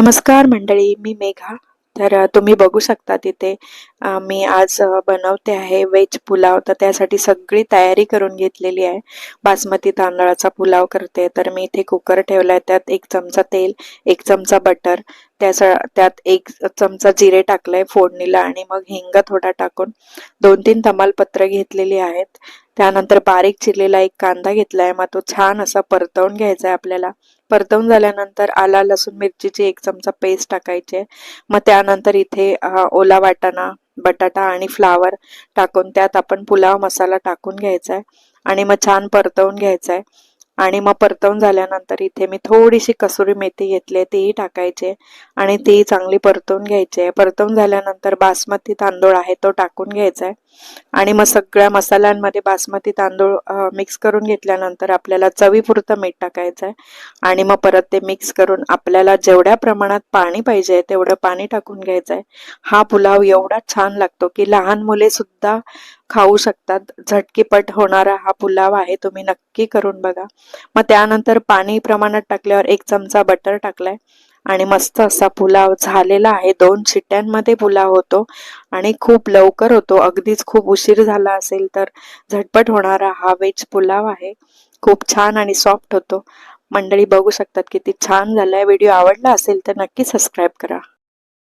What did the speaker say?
नमस्कार मंडळी मी मेघा. तर तुम्ही बघू शकता तिथे मी आज बनवते आहे व्हेज पुलाव. तर त्यासाठी सगळी तयारी करून घेतलेली आहे. बासमती तांदळाचा पुलाव करते. तर मी इथे कुकर ठेवला आहे त्यात एक चमचा तेल एक चमचा बटर त्याचा त्यात एक चमचा जिरे टाकलंय फोडणीला आणि मग हिंग थोडा टाकून दोन तीन तमालपत्र घेतलेली आहेत. त्यानंतर बारीक चिरलेला एक कांदा घेतलाय. मग तो छान असा परतवून घ्यायचा आहे आपल्याला. परतवून झाल्यानंतर आला लसूण मिरचीची एक चमचा पेस्ट टाकायची आहे. मग त्यानंतर इथे ओला वाटाणा बटाटा आणि फ्लावर टाकून त्यात आपण पुलाव मसाला टाकून घ्यायचा आहे आणि मग छान परतवून घ्यायचा आहे आणि मग परतवून झाल्यानंतर इथे मी थोडीशी कसुरी मेथी घेतली आहे तीही टाकायची आहे आणि ती चांगली परतवून घ्यायची. आहे परतवून झाल्यानंतर बासमती तांदूळ आहे तो टाकून घ्यायचा आहे. आणि मग सगळ्या मसाल्यांमध्ये बासमती तांदूळ मिक्स करून घेतल्यानंतर आपल्याला चवीपुरतं मीठ टाकायचं आहे. आणि मग परत ते मिक्स करून आपल्याला जेवढ्या प्रमाणात पाणी पाहिजे तेवढं पाणी टाकून घ्यायचं आहे. हा पुलाव एवढा छान लागतो की लहान मुले सुद्धा खाऊ शकतात. झटकीपट होणारा हा पुलाव आहे तुम्ही नक्की करून बघा. मग त्यानंतर पाणी प्रमाणात टाकल्यावर एक चमचा बटर टाकलाय आणि मस्त असा पुलाव झालेला आहे. दोन शिट्ट्यांमध्ये पुलाव होतो आणि खूप लवकर होतो. अगदीच खूप उशीर झाला असेल तर झटपट होणारा हा व्हेज पुलाव आहे. खूप छान आणि सॉफ्ट होतो. मंडळी बघू शकतात किती छान झालाय. व्हिडिओ आवडला असेल तर नक्की सबस्क्राईब करा.